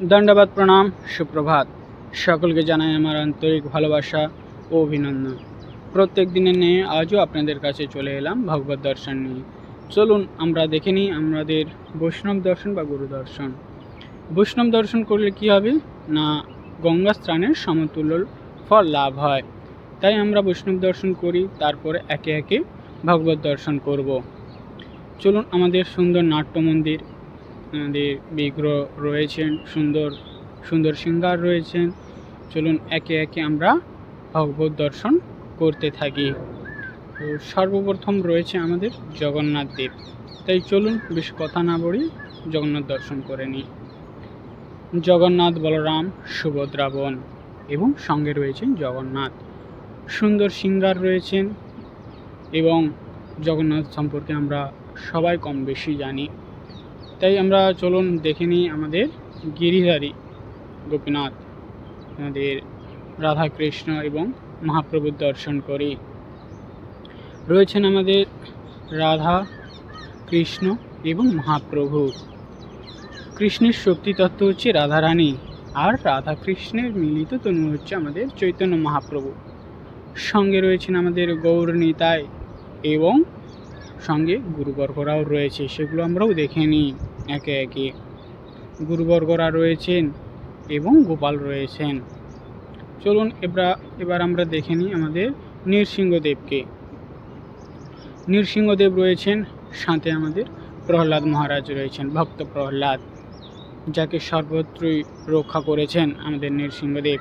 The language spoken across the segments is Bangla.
দণ্ডবাদ, প্রণাম, সুপ্রভাত। সকলকে জানাই আমার আন্তরিক ভালোবাসা ও অভিনন্দন। প্রত্যেক দিনের নিয়ে আজও আপনাদের কাছে চলে এলাম ভগবত দর্শন নিয়ে। চলুন, আমরা দেখে নিই আমাদের বৈষ্ণব দর্শন বা গুরু দর্শন। বৈষ্ণব দর্শন করলে কি হবে? না, গঙ্গা স্নানের সমতুল্য ফল লাভ হয়। তাই আমরা বৈষ্ণব দর্শন করি, তারপরে একে একে ভগবত দর্শন করব। চলুন, আমাদের সুন্দর নাট্য মন্দির আমাদের বিগ্রহ রয়েছেন, সুন্দর সুন্দর সিঙ্গার রয়েছেন। চলুন একে একে আমরা ভগবত দর্শন করতে থাকি। তো সর্বপ্রথম রয়েছে আমাদের জগন্নাথ দেব। তাই চলুন বেশ কথা না বলি জগন্নাথ দর্শন করে নিই। জগন্নাথ বলরাম সুভদ্রা বোন এবং সঙ্গে রয়েছেন জগন্নাথ। সুন্দর সিঙ্গার রয়েছেন এবং জগন্নাথ সম্পর্কে আমরা সবাই কম বেশি জানি। তাই আমরা চলুন দেখে নিই আমাদের গিরিধারী গোপীনাথ, আমাদের রাধাকৃষ্ণ এবং মহাপ্রভুর দর্শন করি রয়েছেন আমাদের রাধা, কৃষ্ণ এবং মহাপ্রভু। কৃষ্ণের শক্তি তত্ত্ব হচ্ছে রাধারানী আর রাধা কৃষ্ণের মিলিত তনু হচ্ছে আমাদের চৈতন্য মহাপ্রভু। সঙ্গে রয়েছেন আমাদের গৌর নিতাই এবং সঙ্গে গুরুবর্গরাও রয়েছে, সেগুলো আমরাও দেখে নিই। একে একে। গুরুবর্গরা রয়েছেন এবং গোপাল রয়েছেন। চলুন এবার এবার আমরা দেখে নিই আমাদের নৃসিংহদেবকে। নৃসিংহদেব রয়েছেন, সাথে আমাদের প্রহ্লাদ মহারাজ রয়েছেন, ভক্ত প্রহ্লাদ, যাকে সর্বত্রই রক্ষা করেছেন আমাদের নৃসিংহদেব।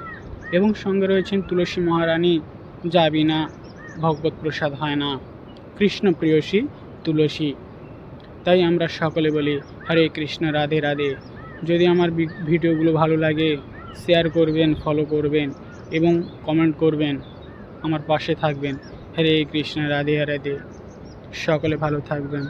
এবং সঙ্গে রয়েছেন তুলসী মহারানী যা বিনা ভগবত প্রসাদ হয় না কৃষ্ণ প্রিয়সী তুলসী। তাই আমরা সকলে বলি, হরে কৃষ্ণ, রাধে রাধে। যদি আমার ভিডিওগুলো ভালো লাগে শেয়ার করবেন ফলো করবেন এবং কমেন্ট করবেন, আমার পাশে থাকবেন। হরে কৃষ্ণ, রাধে রাধে। সকলে ভালো থাকবেন।